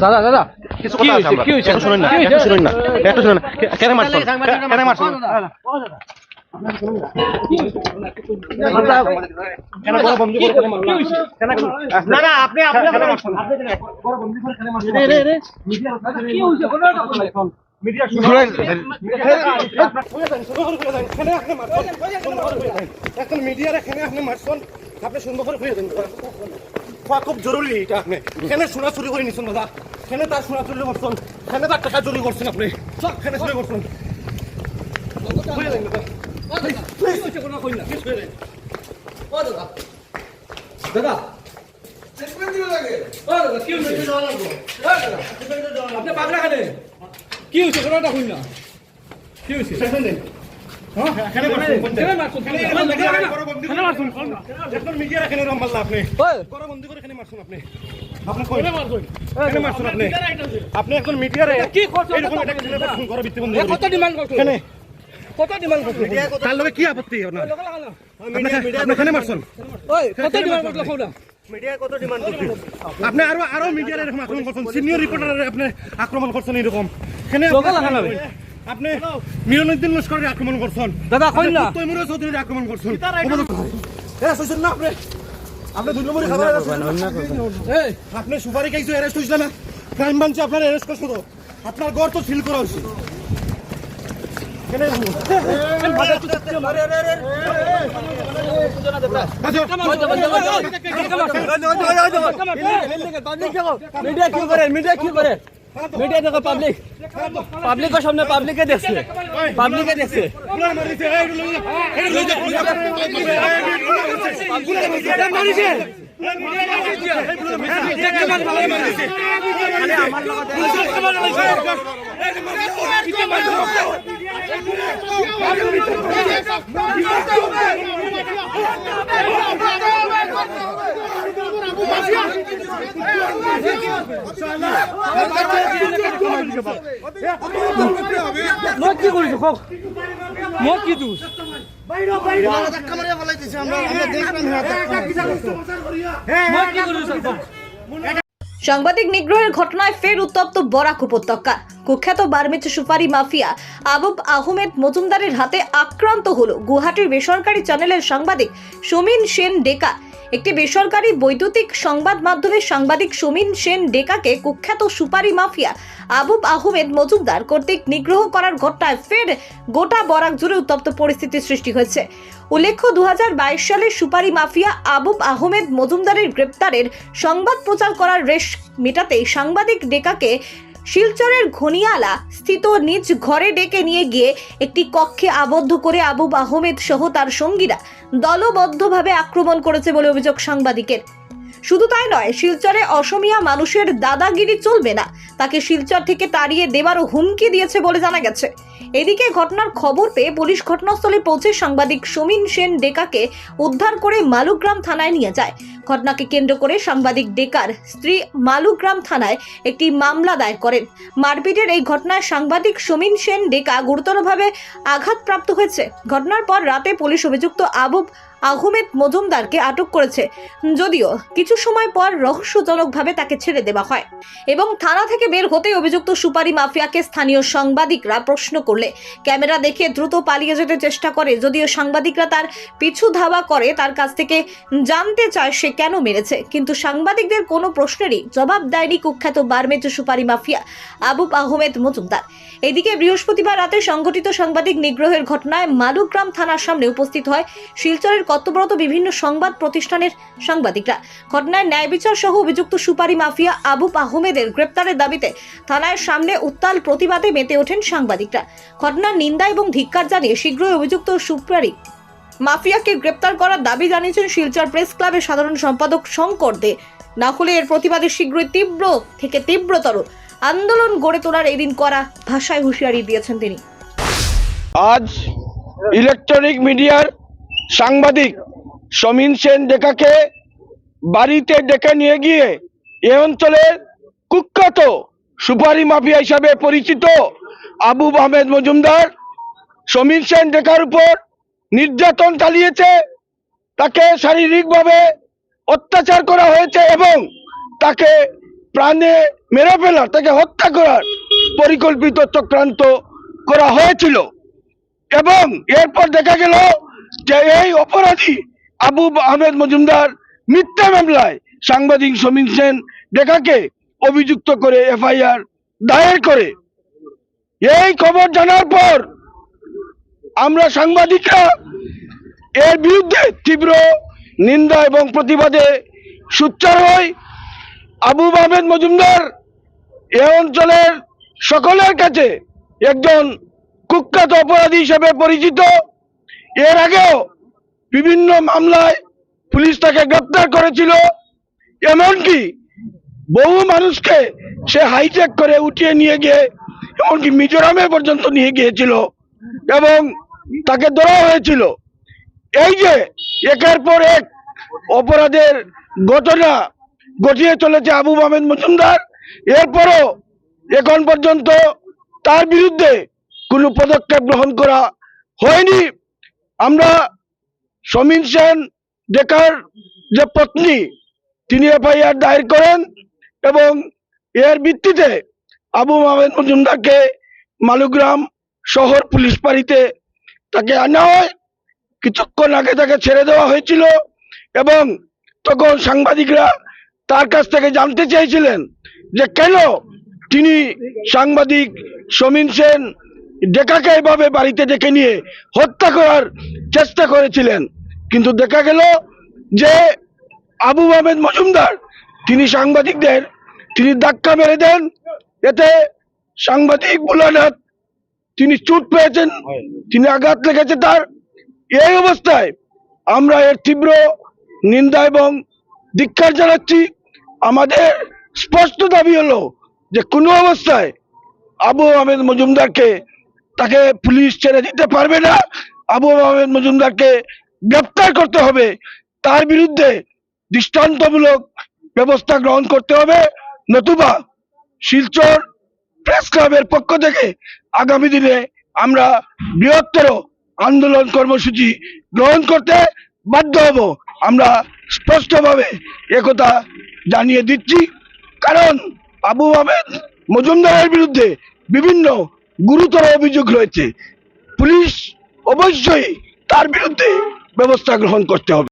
দাদা দাদা কিছু কথা? আছে। কি? একটু শুনুন না একটু শুনুন না একটু শুনুন না কেন মারছেন কে- কেন। মিডিয়া মিডিয়ার এখানে আপনি মারছেন আপনি সুন্দর করে ফিরে দেন খোয়া খুব জরুরি এটা আপনি। এখানে সোনা চুরি করে নিছেন দাদা। এখানে তার সোনা চুরি করছেন এখানে তার টাকা চুরি করছেন আপনি। সব এখানে চুরি করছেন দাদা। কি হয়েছে কোনটা না কি হয়েছে আপনি। এখানে কেন মিডিয়ারে কি করছেন? কত ডিমান্ড করছ? এখানে। কত ডিমান্ড করছ? তার লগে কি আপত্তি আপনার? আপনি আপনি মারছেন? ওই কত ডিমান্ড করছ? কোনটা আপনি আরও আরও মিডিয়ার এরকম আক্রমণ করছেন। সিনিয়র রিপোর্টার আপনি আক্রমণ করছেন এরকম হবে। আপনি মিলনুদ্দিন লস্করের আক্রমণ করছেন দাদা, কই না? তৈমুর চৌধুরীর আক্রমণ করছেন এরা শুনছেন না আপনি আপনি দুই নম্বরই খাবার এই আপনি সুপারি খাইছো অ্যারেস্ট হয়েছিল না ক্রাইম ব্রাঞ্চে আপনার অ্যারেস্ট করছ তো আপনার ঘর তো সিল করা হয়েছে? আচ্ছা, মিডিয়া কি করে মিডিয়া কি করে মিডিয়া দেখো পাবলিক পাবলিকের সামনে পাবলিকে দেখছে। পাবলিকে দেখছে। পুরা কি মই কি সাংবাদিক নিগ্রহের ঘটনায় ফের উত্তপ্ত বরাক উপত্যকা। কুখ্যাত বার্মিজ সুপারি মাফিয়া আবুব আহমেদ মজুমদারের হাতে আক্রান্ত হলো। গুয়াহাটির বেসরকারি চ্যানেলের সাংবাদিক সমীন সেন ডেকা একটি বেসরকারি বৈদ্যুতিক সংবাদ মাধ্যমের সাংবাদিক সমীন সেন ডেকাকে কুখ্যাত সুপারি মাফিয়া আবুব আহমেদ মজুমদার কর্তৃক নিগ্রহ করার ঘটনায় ফের গোটা বরাক জুড়ে উত্তপ্ত পরিস্থিতির সৃষ্টি হয়েছে। উল্লেখ্য দু হাজার বাইশ সালে সুপারি মাফিয়া আবুব আহমেদ মজুমদারের গ্রেপ্তারের সংবাদ প্রচার করার রেশ মেটাতে সাংবাদিক ডেকাকে শিলচরের ঘনিয়ালা স্থিত নিজ ঘরে ডেকে নিয়ে গিয়ে একটি কক্ষে আবদ্ধ করে আবু আহমেদ সহ তার সঙ্গীরা দলবদ্ধভাবে আক্রমণ করেছে বলে অভিযোগ সাংবাদিকের। শুধু তাই নয়, শিলচরে অসমিয়া মানুষের দাদাগিরি চলবে না। তাকে শিলচর থেকে তাড়িয়ে দেবারও হুমকি দিয়েছে বলে জানা গেছে। এদিকে ঘটনার খবর পেয়ে পুলিশ ঘটনাস্থলে পৌঁছে সাংবাদিক সমীন সেন ডেকাকে উদ্ধার করে মালুগ্রাম থানায় নিয়ে যায়। ঘটনাকে কেন্দ্র করে সাংবাদিক ডেকার স্ত্রী মালুগ্রাম থানায় একটি মামলা দায়ের করেন। মারপিটের এই ঘটনায় সাংবাদিক সমীন সেন ডেকা গুরুতরভাবে আঘাতপ্রাপ্ত হয়েছে। ঘটনার পর রাতে পুলিশ অভিযুক্ত আবুব আহমেদ মজুমদারকে আটক করেছে। যদিও কিছু সময় পর রহস্যজনকভাবে তাকে ছেড়ে দেওয়া হয় এবং থানা থেকে বের হতে অভিযুক্ত সুপারি মাফিয়াকে স্থানীয় সাংবাদিকরা প্রশ্ন করলে ক্যামেরা দেখে দ্রুত পালিয়ে যেতে চেষ্টা করে। যদিও সাংবাদিকরা তার পিছু ধাওয়া করে, তার কাছ থেকে জানতে চায় সে কেন মেরেছে। কিন্তু সাংবাদিকদের কোনো প্রশ্নেরই জবাব দেয়নি কুখ্যাত বারমেজ সুপারি মাফিয়া আবুব আহমেদ মজুমদার। এদিকে বৃহস্পতিবার রাতে সংঘটিত সাংবাদিক নিগ্রহের ঘটনায় মালুগ্রাম থানার সামনে উপস্থিত হয় শিলচরের কর্তব্যরত বিভিন্ন সংবাদ প্রতিষ্ঠানের সাংবাদিকরা। ঘটনায় ন্যায় বিচার সহ অভিযুক্ত সুপারি মাফিয়া আবু আহমেদের গ্রেপ্তারের দাবিতে থানার সামনে উত্তাল প্রতিবাদে মেতে ওঠেন সাংবাদিকরা। ঘটনার নিন্দা এবং ধিক্কার জানিয়ে শীঘ্রই অভিযুক্ত সুপারি মাফিয়াকে গ্রেপ্তার করার দাবি জানিয়েছেন শিলচর প্রেস ক্লাবের সাধারণ সম্পাদক শঙ্কর দে। না হলে এর প্রতিবাদে শীঘ্রই তীব্র থেকে তীব্রতর আন্দোলন গড়ে তোলার এদিন করা ভাষায় হুঁশিয়ারি দিয়েছেন তিনি। আজ ইলেকট্রনিক মিডিয়ার সাংবাদিক সমীন সেন ডেকাকে বাড়িতে ডেকে নিয়ে গিয়ে এ অঞ্চলের কুখ্যাত সুপারি মাফিয়া হিসাবে পরিচিত আবু আহমেদ মজুমদার সমীর সেন ডেকার উপর নির্যাতন চালিয়েছে। তাকে শারীরিকভাবে অত্যাচার করা হয়েছে এবং তাকে প্রাণে মেরে ফেলার, তাকে হত্যা করার পরিকল্পিত চক্রান্ত করা হয়েছিল। এবং এরপর দেখা গেল যে এই অপরাধী আবু আহমেদ মজুমদার মিথ্যা মামলায় সাংবাদিক সমীর সেন ডেকাকে অভিযুক্ত করে এফআইআর দায়ের করে। এই খবর জানার পর আমরা সাংবাদিকরা এর বিরুদ্ধে তীব্র নিন্দা এবং প্রতিবাদে সোচ্চার হই। আবু আহমেদ মজুমদার এ অঞ্চলের সকলের কাছে একজন কুখ্যাত অপরাধী হিসেবে পরিচিত। এর আগেও বিভিন্ন মামলায় পুলিশ তাকে গ্রেপ্তার করেছিল। এমনকি বহু মানুষকে সে হাইজ্যাক করে উঠিয়ে নিয়ে গিয়ে, এমনকি মিজোরামে পর্যন্ত নিয়ে গিয়েছিল এবং তাকে ধরা হয়েছিল। এই যে একের পর এক অপরাধের ঘটনা ঘটিয়ে চলেছে আবু আহমেদ মজুমদার, এরপরও এখন পর্যন্ত তার বিরুদ্ধে কোনো পদক্ষেপ গ্রহণ করা হয়নি। আমরা সমীন সেন ডেকার যে পত্নী, তিনি এফআইআর দায়ের করেন এবং এর ভিত্তিতে আবু আহমেদ মজুমদারকে মালুগ্রাম শহর পুলিশ ফাঁড়িতে তাকে আনা হয়। কিছুক্ষণ আগে তাকে ছেড়ে দেওয়া হয়েছিল এবং তখন সাংবাদিকরা তার কাছ থেকে জানতে চেয়েছিলেন যে কেন তিনি সাংবাদিক সমীন সেন ডেকাকে এভাবে বাড়িতে ডেকে নিয়ে হত্যা করার চেষ্টা করেছিলেন। কিন্তু দেখা গেল যে আবু আহমেদ মজুমদার, তিনি সাংবাদিকদের, তিনি ধাক্কা মেরে দেন। এতে সাংবাদিক বুলানাথ তিনি চুট পেয়েছেন, তিনি আঘাত লেগেছে তার। এই অবস্থায় আমরা এর তীব্র নিন্দা এবং ধিক্ষার জানাচ্ছি। আমাদের স্পষ্ট দাবি হলো যে কোনো অবস্থায় আবু আহমেদ মজুমদারকে তাকে পুলিশ ছেড়ে দিতে পারবে না। আবু আহমেদ মজুমদারকে গ্রেপ্তার করতে হবে। তার বিরুদ্ধে দৃষ্টান্তমূলক ব্যবস্থা গ্রহণ করতে হবে। নতুবা শিলচর প্রেস ক্লাবের পক্ষ থেকে আগামী দিনে আমরা বৃহত্তর আন্দোলন কর্মসূচি গ্রহণ করতে বাধ্য হব। আমরা স্পষ্টভাবে একথা জানিয়ে দিচ্ছি। কারণ আবু আহমেদ মজুমদারের বিরুদ্ধে বিভিন্ন গুরুতর অভিযোগ রয়েছে। পুলিশ অবশ্যই তার বিরুদ্ধে ব্যবস্থা গ্রহণ করতে হবে।